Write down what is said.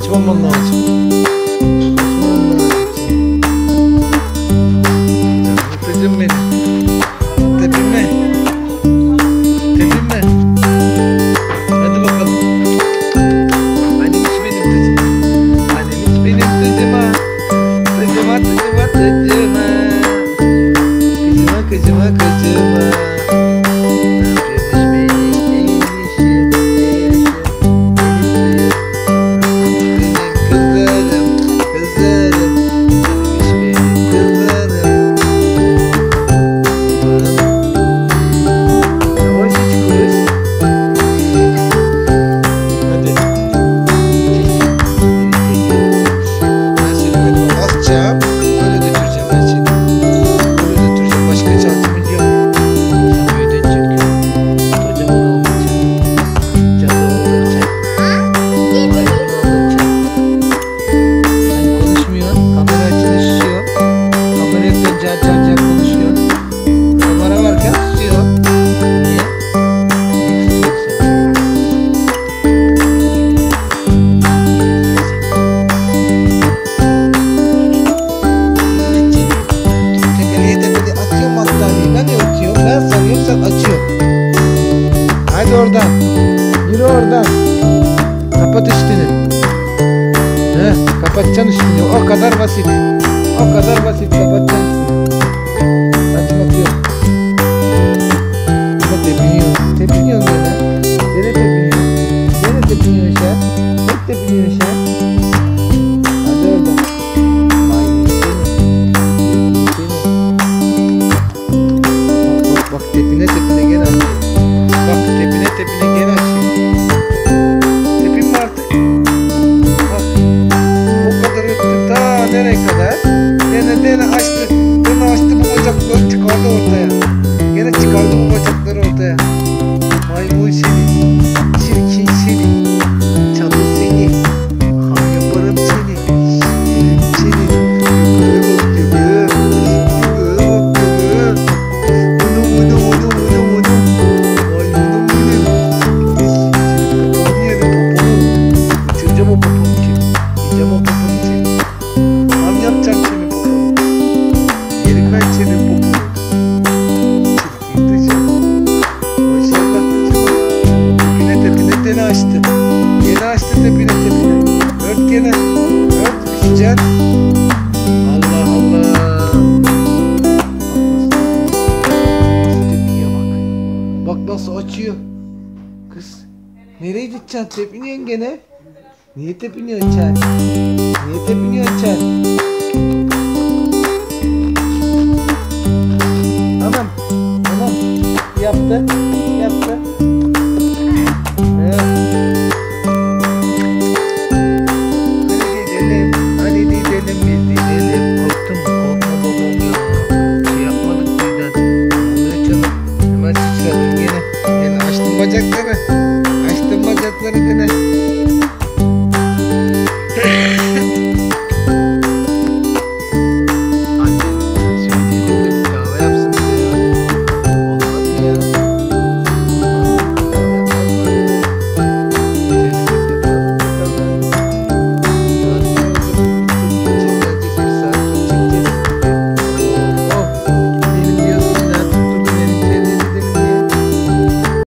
Açmaman lazım. Açmaman lazım. Canım kızım benim. Tepinme. Hadi bakalım. Annem hiç benim kızım. Annem hiç. Kızıma kızıma kızıma. Kızıma kızıma kızıma. Car car car konuşuyorsun. Kamera varken susuyor. Niye? Tepeliye tepeli atıyorum hastaneyi. Ben ötüyorum. Ben sarıyorum sen açıyorsun. Hadi oradan. Yürü oradan. Kapat üstünü. Heh, kapatacaksın üstünü. O kadar basit. O kadar basit. Tepine tepine. Ört gene. Ört düşeceksin. Allah Allah. Nasıl tepiniyor bak. Bak nasıl açıyor. Kız. Nereye gideceksin? Tepiniyorsun gene. Niye tepiniyorsun sen? Niye tepiniyorsun sen? मज़ा कर अष्ट तो मज़ा कर देना